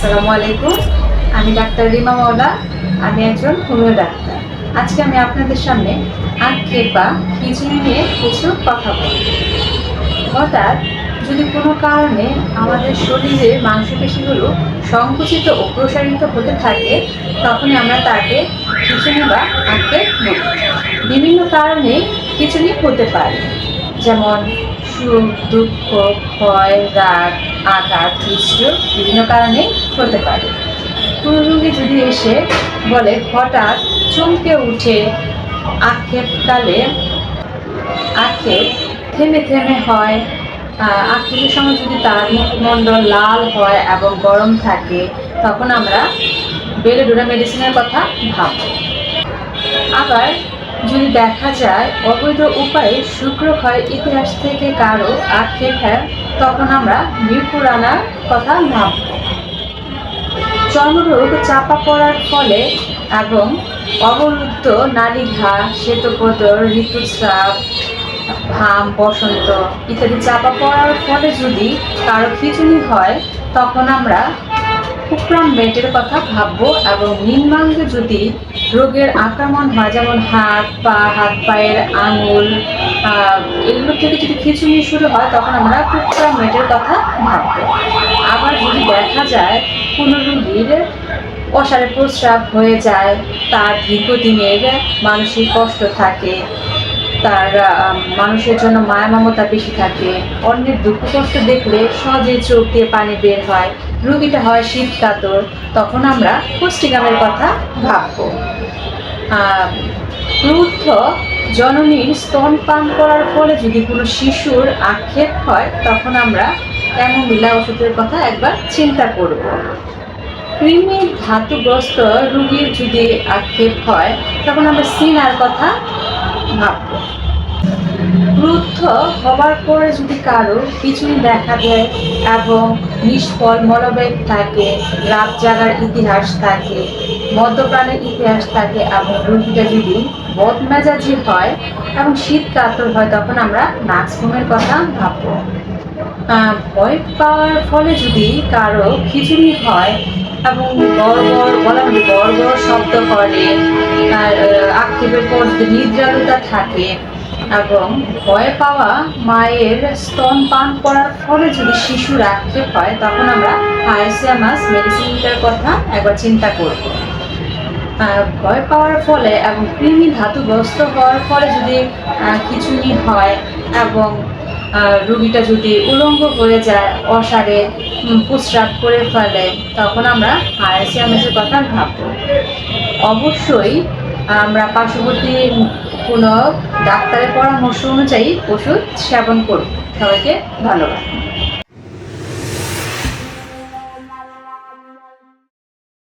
আসসালামু আলাইকুম। আমি ডাক্তার রিমা মাওলা, আমি একজন হোমিও ডাক্তার। আজকে আমি আপনাদের সামনে আঁকে বা খিচুড়ি নিয়ে কিছু কথা বলব। হঠাৎ যদি কোনো কারণে আমাদের শরীরে মাংসপেশিগুলো সংকুচিত ও প্রসারিত হতে থাকে, তখনই আমরা তাকে খিচুড়ি বা আঁকে বলি। বিভিন্ন কারণে খিচুড়ি হতে পারে। যেমন সুখ, দুঃখ, ভয়, রাগ, আঘাত দৃশ্য বিভিন্ন কারণে হতে পারে। কোনো রোগী যদি এসে বলে, হঠাৎ চমকে উঠে আক্ষেপকালে আক্ষেপ থেমে থেমে হয়। আক্ষেপের সময় যদি তার মুখমণ্ডল লাল হয় এবং গরম থাকে, তখন আমরা বেলেডোরা মেডিসিনের কথা ভাববো। আবার যদি দেখা যায় অবৈধ উপায়ে শুক্রক্ষয় ইতিহাস থেকে কারও আক্ষেপ হয়, তখন আমরা নিপুরানার কথা ভাবব। চর্মরোগ চাপা পড়ার ফলে এবং অবরুদ্ধ নালীঘা, শ্বেতপদর, ঋতুস্রাব ঘাম বসন্ত ইত্যাদি চাপা পড়ার ফলে যদি কারও খিচুনি হয়, তখন আমরা কুকরাম বেটের কথা ভাববো এবং নিম্নাঙ্গে যদি রোগের আক্রমণ হয়, যেমন হাত, পা, হাত পায়ের আঙুল এগুলো থেকে যদি খিচুড়ি শুরু হয়, তখন আমরা কুকরাম বেটের কথা ভাববো। আবার যদি দেখা যায় কোনো রোগীর অসারে প্রস্রাব হয়ে যায়, তার দীর্ঘদিনের মানসিক কষ্ট থাকে, তার মানুষের জন্য মায়া মমতা বেশি থাকে, অন্যের দুঃখ কষ্ট দেখলে সহজে চোখ দিয়ে পানি বের হয় রুগীটা হয় শীত কাতর, তখন আমরা পুষ্টিকামের কথা ভাববো। ক্রুদ্ধ জননীর স্তন পান করার ফলে যদি কোনো শিশুর আক্ষেপ হয়, তখন আমরা এমন ক্যামোমিলা ওষুধের কথা একবার চিন্তা করব। কৃমি ধাতুগ্রস্ত রুগীর যদি আক্ষেপ হয়, তখন আমরা সিনার কথা ভাববো। ক্রুদ্ধ হবার পরে যদি কারও কিছুই দেখা যায় এবং নিষ্ফল মনোবেগ থাকে, রাত জাগার ইতিহাস থাকে মদ্যপ্রাণের ইতিহাস থাকে এবং রোগীটা যদি বদমেজাজি হয় এবং শীত কাতর হয়, তখন আমরা নার্সিংহোমের কথা ভাববো। ভয় পাওয়ার ফলে যদি কারও খিচুড়ি হয় এবং বড় বড় গলা মধ্যে বড় শব্দ করে, আর আক্ষেপের পর যদি নিদ্রালুতা থাকে এবং ভয় পাওয়া মায়ের স্তন পান করার ফলে যদি শিশু রাখতে হয় তখন আমরা আইসিএমএস মেডিসিনটার কথা একবার চিন্তা করব। ভয় পাওয়ার ফলে এবং কৃমি ধাতুগ্রস্ত হওয়ার ফলে যদি খিচুনি হয় এবং রুগীটা যদি উলঙ্গ হয়ে যায় অসারে প্রস্রাব করে ফেলে, তখন আমরা আইসিএমএসের কথা ভাববো। অবশ্যই আমরা পার্শ্ববর্তী কোনো ডাক্তারের পরামর্শ অনুযায়ী ওষুধ সেবন করুন। সবাইকে ধন্যবাদ।